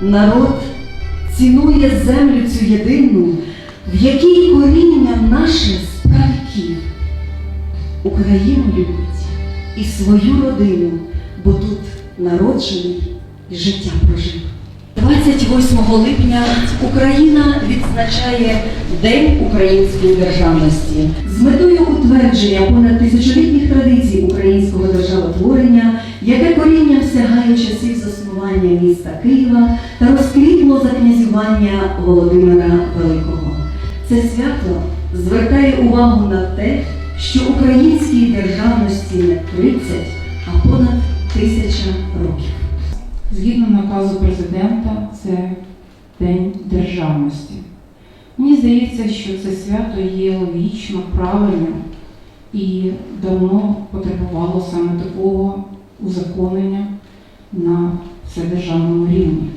народ цінує землю цю єдину, в якій коріння наше з правіків. Україну любить і свою родину, бо тут народжений і життя прожив. 28 липня Україна відзначає День української державності з метою утвердження понад тисячолітніх традицій українського державотворення, яке корінням сягає часів заснування міста Києва та розквітло за князювання Володимира Великого. Це свято звертає увагу на те, що українській державності не 30, а понад тисяча років. Згідно наказу президента, це День державності. Мені здається, що це свято є логічно, правильним і давно потребувало саме такого узаконення на вседержавному рівні.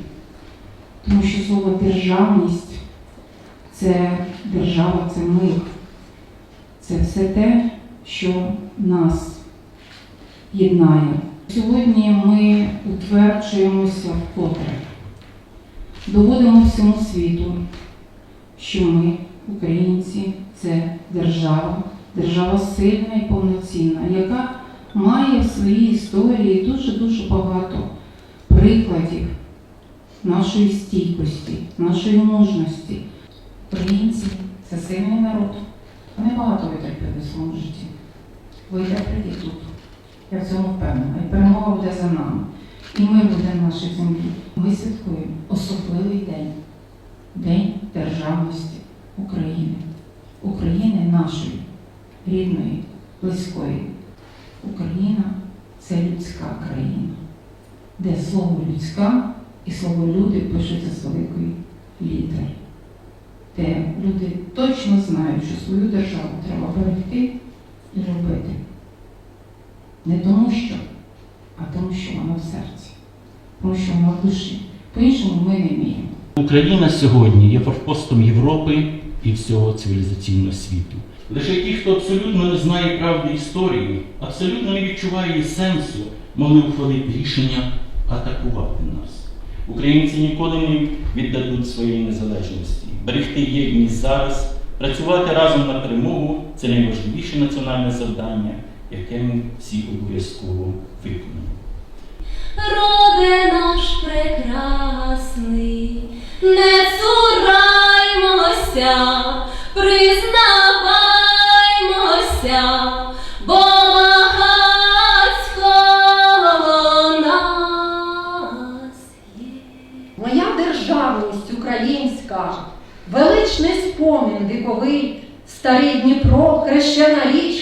Тому що слово державність це держава, це ми. Це все те, що нас єднає. Сьогодні ми утверджуємося вкотре, доводимо всьому світу, що ми, українці, це держава, держава сильна і повноцінна, яка має в своїй історії дуже-дуже багато прикладів нашої стійкості, нашої мужності. Українці це сильний народ. Вони багато витерпіли в своєму житті. Вийде прийде тут. Я в цьому впевнена. І перемога буде за нами. І ми буде на нашій землі. Ми святкуємо особливий день День державності України. України нашої, рідної, близької. Україна це людська країна, де слово людська і слово люди пишуться з великої літери. Де люди точно знають, що свою державу треба берегти і любити. Не тому що, а тому, що воно в серці, тому що воно в душі. По-іншому ми не вміємо. Україна сьогодні є форпостом Європи і всього цивілізаційного світу. Лише ті, хто абсолютно не знає правди історії, абсолютно не відчуває її сенсу, могли ухвалити рішення атакувати нас. Українці ніколи не віддадуть своєї незалежності. Берегти єдність зараз, працювати разом на перемогу це найважливіше національне завдання, яке ми всі обов'язково виконуємо. Роде наш прекрасний,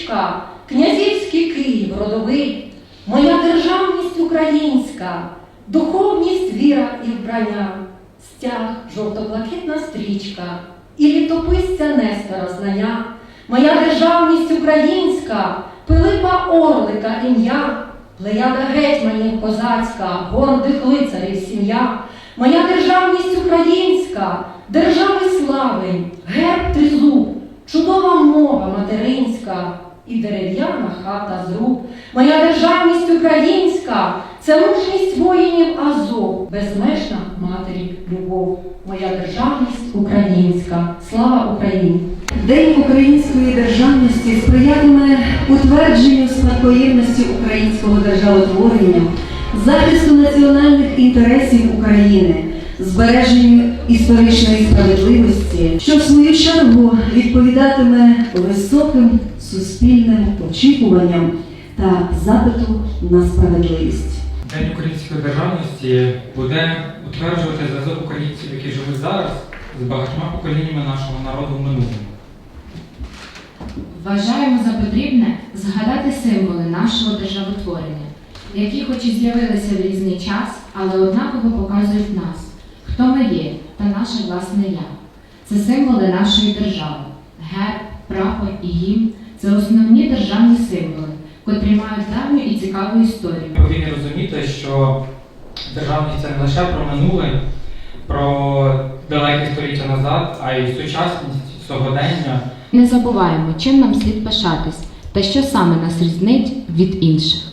річка, князівський Київ родовий, моя державність українська, духовність віра і вбрання, стяг, жовто-блакитна стрічка і літописця Нестора знання, моя державність українська, Пилипа Орлика ім'я, плеяда гетьманів козацька, гордих лицарів сім'я, моя державність українська, держави слави, герб тризуб, чудова мова материнська і дерев'яна хата з рук. Моя державність українська, це мужність воїнів Азов, безмежна матері любов. Моя державність українська. Слава Україні! День української державності сприятиме утвердженню спадкоємності українського державотворення, захисту національних інтересів України, збереженню історичної справедливості, що в свою чергу відповідатиме високим суспільним очікуванням та запиту на справедливість. День української державності буде утверджувати зв'язок українців, які живуть зараз, з багатьма поколіннями нашого народу в минулому. Вважаємо за потрібне згадати символи нашого державотворення, які хоч і з'явилися в різний час, але однаково показують нас, хто ми є та наше власне я. Це символи нашої держави. Герб, прапор і гімн це основні державні символи, котрі мають давню і цікаву історію. Ми повинні розуміти, що державність це не лише про минуле, про далекі століття назад, а й сучасність, сьогодення. Не забуваємо, чим нам слід пишатись та що саме нас різнить від інших.